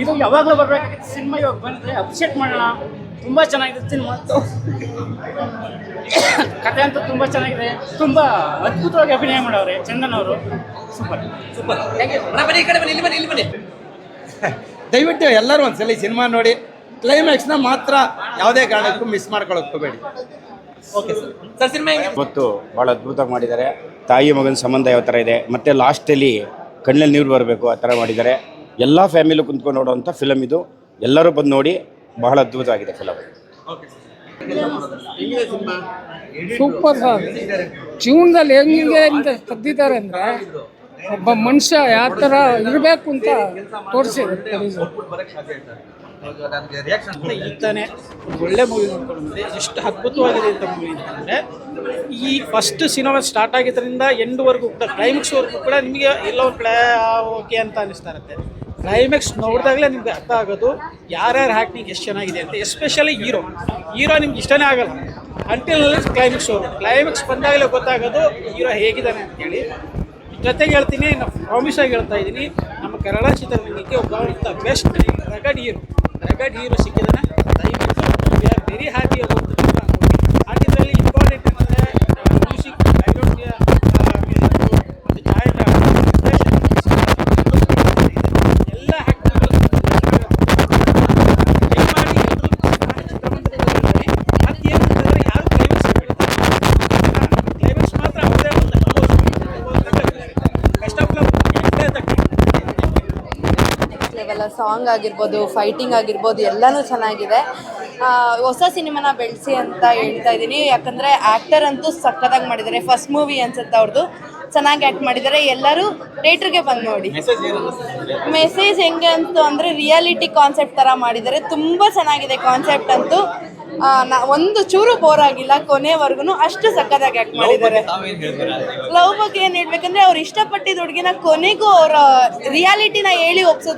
ಇದು ಯಾವಾಗಲೂ ಬರ್ಬೇಕಾಗಿತ್ತು ಸಿನಿಮಾ ಇವಾಗ ಬಂದ್ರೆ ಅಪ್ಸೆಟ್ ಮಾಡೋಣ. ತುಂಬಾ ಚೆನ್ನಾಗಿದೆ ಸಿನಿಮಾ. ಕತೆ ಅಂತೂ ತುಂಬಾ ಚೆನ್ನಾಗಿದೆ. ತುಂಬಾ ಅದ್ಭುತವಾಗಿ ಅಭಿನಯ ಮಾಡವ್ರೆ ಚಂದನ್ ಅವರು. ಸೂಪರ್ ಸೂಪರ್ ಬನ್ನಿ ಈ ಕಡೆ ಬನ್ನಿ ಇಲ್ಲಿ ಬನ್ನಿ ಇಲ್ಲಿ ಬನ್ನಿ. ದಯವಿಟ್ಟು ಎಲ್ಲರೂ ಒಂದ್ಸಲ ಈ ಸಿನಿಮಾ ನೋಡಿ. ಕ್ಲೈಮ್ಯಾಕ್ಸ್ನ ಮಾತ್ರ ಯಾವುದೇ ಕಾರಣಕ್ಕೂ ಮಿಸ್ ಮಾಡ್ಕೊಳಕ್ ಹೋಗಬೇಡಿ. ಓಕೆ ಸರ್ ಸರ್ ಸಿನಿಮಾ ಗೊತ್ತು ಇವತ್ತು ಭಾಳ ಅದ್ಭುತವಾಗಿ ಮಾಡಿದ್ದಾರೆ. ತಾಯಿ ಮಗನ ಸಂಬಂಧ ಯಾವ ಥರ ಇದೆ? ಮತ್ತು ಲಾಸ್ಟಲ್ಲಿ ಕಣ್ಣಲ್ಲಿ ನೀರು ಬರಬೇಕು ಆ ಥರ ಮಾಡಿದ್ದಾರೆ. ಎಲ್ಲ ಫ್ಯಾಮಿಲಿ ಕುಂತ್ಕೊಂಡು ನೋಡುವಂಥ ಫಿಲಮ್ ಇದು. ಎಲ್ಲರೂ ಬಂದು ನೋಡಿ ಬಹಳ ಅದ್ಭುತ ಆಗಿದೆ ಫಿಲಮ್ ಸೂಪರ್ ಸರ್ ಜೀವನದಲ್ಲಿ ಹೆಂಗೆ ಅಂತ ತೆಗ್ದಿದ್ದಾರೆ ಅಂದ್ರೆ ಒಬ್ಬ ಮನುಷ್ಯ ಯಾವ ಥರ ಇರಬೇಕು ಅಂತ ತೋರಿಸಿ ಈಗ ತಾನೇ ಒಂದು ಒಳ್ಳೆ ಮೂವಿ ನೋಡ್ಕೊಂಡು ಬಂದೆ ಎಷ್ಟು ಅದ್ಭುತವಾಗಿದೆ ಅಂತ ಮೂವಿ ಅಂತಂದರೆ ಈ ಫಸ್ಟ್ ಸಿನಿಮಾ ಸ್ಟಾರ್ಟ್ ಆಗಿದ್ದರಿಂದ ಎಂಡ್ವರೆಗೂ ಕೂಡ ಕ್ಲೈಮ್ಯಾಕ್ಸ್ವರೆಗೂ ಕೂಡ ನಿಮಗೆ ಎಲ್ಲ ಒಂದು ಪ್ಲೇ ಓಕೆ ಅಂತ ಅನಿಸ್ತಾ ಇರುತ್ತೆ. ಕ್ಲೈಮ್ಯಾಕ್ಸ್ ನೋಡಿದಾಗಲೇ ನಿಮ್ಗೆ ಅರ್ಥ ಆಗೋದು ಯಾರ್ಯಾರು ಆ್ಯಕ್ಟಿಂಗ್ ಎಷ್ಟು ಚೆನ್ನಾಗಿದೆ ಅಂತ ಎಸ್ಪೆಷಲಿ ಹೀರೋ ಹೀರೋ ನಿಮ್ಗೆ ಇಷ್ಟನೇ ಆಗಲ್ಲ. ಅಂಟಿಲ್ ಕ್ಲೈಮ್ಯಾಕ್ಸ್ ಅವರು ಕ್ಲೈಮ್ಯಾಕ್ಸ್ ಬಂದಾಗಲೇ ಗೊತ್ತಾಗೋದು ಹೀರೋ ಹೇಗಿದ್ದಾನೆ ಅಂತೇಳಿ ಜೊತೆಗೆ ಹೇಳ್ತೀನಿ, ನಾನು ಪ್ರಾಮಿಸ್ ಆಗಿ ಹೇಳ್ತಾ ಇದ್ದೀನಿ, ನಮ್ಮ ಕನ್ನಡ ಚಿತ್ರರಂಗಕ್ಕೆ ಒಬ್ಬ best rugged hero rugged hero ಸಿಕ್ಕಿದ್ದಾನೆ. ದಯವಿಟ್ಟು we are very happy about and ಇದರಲ್ಲಿ ಇಂಪಾರ್ಟೆಂಟ್ ಏನಂದರೆ ಮ್ಯೂಸಿಕ್ ಬ್ಯಾಕ್ಗ್ರೌಂಡ್ ಮತ್ತು ಛಾಯಾಗ್ರಹಣ ಎಲ್ಲ ಆ್ಯಕ್ಟರ್ಗಳು ದಯಮಾಡಿ ಎಲ್ಲರೂ ಚಿತ್ರಮಂದಿರದಲ್ಲಿ ಮತ್ತೆ ಏನು ಅಂತಂದರೆ ಯಾರು ಕ್ಲೈಮ್ಯಾಕ್ಸ್ ಕ್ಲೈಮ್ಯಾಕ್ಸ್ ಮಾತ್ರ ಅವರೇ ಒಂದು best of luck level song ಆಗಿರ್ಬೋದು ಫೈಟಿಂಗ್ ಆಗಿರ್ಬೋದು ಎಲ್ಲನೂ ಚೆನ್ನಾಗಿದೆ. ಆ, ಹೊಸ ಸಿನಿಮಾನ ಬೆಳೆಸಿ ಅಂತ ಹೇಳ್ತಾ ಇದ್ದೀನಿ. ಯಾಕಂದರೆ ಆ್ಯಕ್ಟರ್ ಅಂತೂ ಸಕ್ಕತ್ತಾಗಿ ಮಾಡಿದ್ದಾರೆ. ಫಸ್ಟ್ ಮೂವಿ ಅನ್ಸುತ್ತೆ ಅವ್ರದ್ದು ಚೆನ್ನಾಗಿ ಆ್ಯಕ್ಟ್ ಮಾಡಿದ್ದಾರೆ. ಎಲ್ಲರೂ ಥಿಯೇಟ್ರಿಗೆ ಬಂದು ನೋಡಿ. ಮೆಸೇಜ್ ಹೆಂಗೆ ಅಂತ ಅಂದರೆ ರಿಯಾಲಿಟಿ ಕಾನ್ಸೆಪ್ಟ್ ಥರ ಮಾಡಿದ್ದಾರೆ. ತುಂಬ ಚೆನ್ನಾಗಿದೆ ಕಾನ್ಸೆಪ್ಟ್ ಅಂತೂ. ನಾ ಒಂದು ಚೂರು ಬೋರ್ ಆಗಿಲ್ಲ ಕೊನೆವರೆಗೂ ಅಷ್ಟು ಸಕ್ಕತ್ತಾಗಿ ಆ್ಯಕ್ಟ್ ಮಾಡಿದ್ದಾರೆ. ಲವ್ ಬಗ್ಗೆ ಏನು ಹೇಳ್ಬೇಕಂದ್ರೆ ಅವ್ರು ಇಷ್ಟಪಟ್ಟಿದ್ದ ಹುಡುಗಿನ ಕೊನೆಗೂ ಅವರ ರಿಯಾಲಿಟಿನ ಹೇಳಿ ಒಪ್ಸೋದು